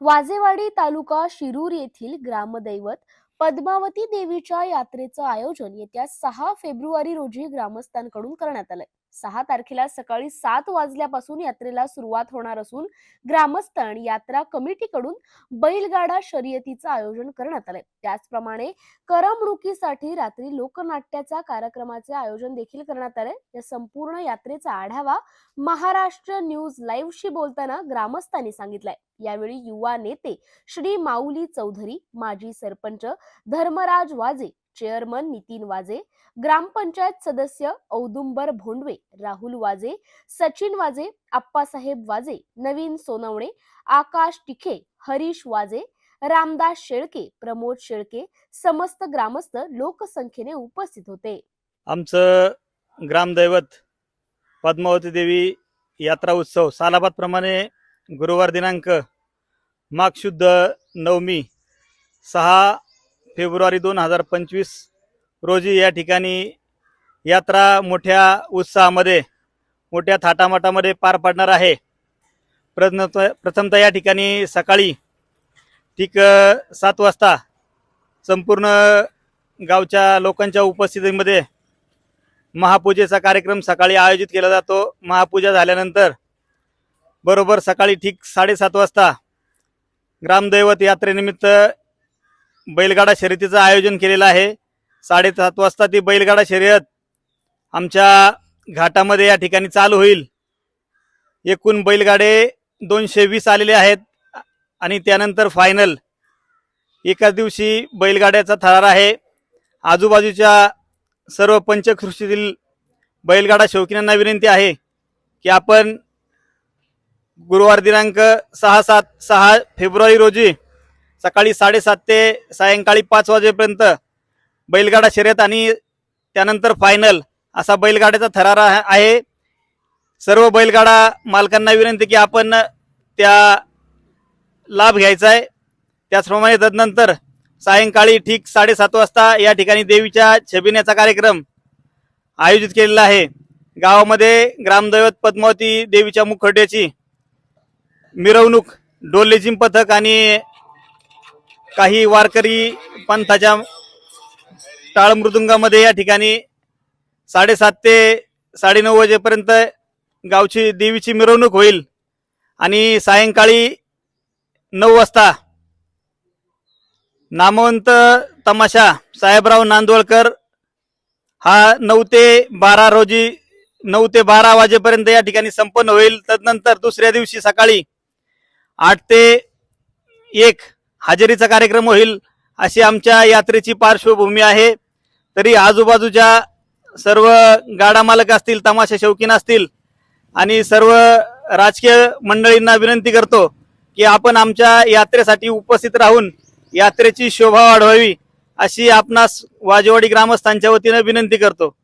वाजेवाडी तालुका शिरूर येथील ग्रामदैवत पद्मावती देवीच्या यात्रेचं आयोजन येत्या सहा फेब्रुवारी रोजी ग्रामस्थांकडून करण्यात आलंय. सहा तारखेला सकाळी सात वाजल्यापासून यात्रेला सुरुवात होणार असून ग्रामस्थ आणि यात्रा कमिटीकडून बैलगाडा शर्यतीचं आयोजन करण्यात आलंय. त्याचप्रमाणे करमणुकीसाठी रात्री लोकनाट्याच्या कार्यक्रमाचे आयोजन देखील करण्यात आलंय. या संपूर्ण यात्रेचा आढावा महाराष्ट्र न्यूज लाईव्हशी बोलताना ग्रामस्थांनी सांगितलंय. यावेळी युवा नेते श्री माऊली चौधरी माजी सरपंच धर्मराज वाजे चेअरमन नितीन वाजे ग्रामपंचायत सदस्य औदुंबर भोंडवे राहुल वाजे सचिन वाजे आप्पासाहेब वाजे नवीन सोनवणे आकाश टिखे हरीश वाजे रामदास शेळके प्रमोद शेळके समस्त ग्रामस्थ लोकसंख्येने उपस्थित होते. आमचं ग्रामदैवत पद्मावती देवी यात्रा उत्सव सालाबादप्रमाणे गुरुवार दिनांक माघ शुद्ध नवमी सहा फेब्रुवारी दोन हजार पंचवीस रोजी या ठिकाणी यात्रा मोठ्या उत्साहामध्ये मोठ्या थाटामाटामध्ये पार पडणार आहे. प्रथम प्रथमतः या ठिकाणी सकाळी ठीक सात वाजता संपूर्ण गावच्या लोकांच्या उपस्थितीमध्ये महापूजेचा कार्यक्रम सकाळी आयोजित केला जातो. महापूजा झाल्यानंतर बरोबर सकाळी ठीक साडेसात वाजता ग्रामदैवत यात्रेनिमित्त बैलगाडा शर्यतीचं आयोजन केलेलं आहे. साडेसात वाजता ती बैलगाडा शर्यत आमच्या घाटामध्ये या ठिकाणी चालू होईल. एकूण बैलगाडे दोनशे वीस आलेले आहेत आणि त्यानंतर फायनल एकाच दिवशी बैलगाड्याचा थरार आहे. आजूबाजूच्या सर्व पंचकृषीतील बैलगाडा शौकीनांना विनंती आहे की आपण गुरुवार दिनांक सहा सात सहा फेब्रुवारी रोजी सकाळी साडेसात ते सायंकाळी पाच वाजेपर्यंत बैलगाडा शर्यत आणि त्यानंतर फायनल असा बैलगाड्याचा थरार आहे- सर्व बैलगाडा मालकांना विनंती की आपण त्या लाभ घ्यायचा आहे. त्याचप्रमाणे तदनंतर सायंकाळी ठीक साडेसात वाजता या ठिकाणी देवीच्या छबिण्याचा कार्यक्रम आयोजित केलेला आहे. गावामध्ये ग्रामदैवत पद्मावती देवीच्या मुखड्याची मिरवणूक डोलेजिम पथक आणि काही वारकरी पंथाच्या टाळमृदुंगामध्ये या ठिकाणी साडेसात ते साडेनऊ वाजेपर्यंत गावची देवीची मिरवणूक होईल आणि सायंकाळी नऊ वाजता नामवंत तमाशा साहेबराव नांदवळकर हा नऊ ते बारा रोजी नऊ ते बारा वाजेपर्यंत या ठिकाणी संपन्न होईल. तदनंतर दुसऱ्या दिवशी सकाळी आठ ते एक हजेरीचा कार्यक्रम होईल अशी आमच्या यात्रेची पार्श्वभूमी आहे. तरी आजूबाजूच्या सर्व गाडा मालक असतील तमाशा शौकीन असतील आणि सर्व राजकीय मंडळींना विनंती करतो की आपण आमच्या यात्रेसाठी उपस्थित राहून यात्रेची शोभा वाढवावी अशी आपणास वाजेवाडी ग्रामस्थांच्या वतीनं विनंती करतो.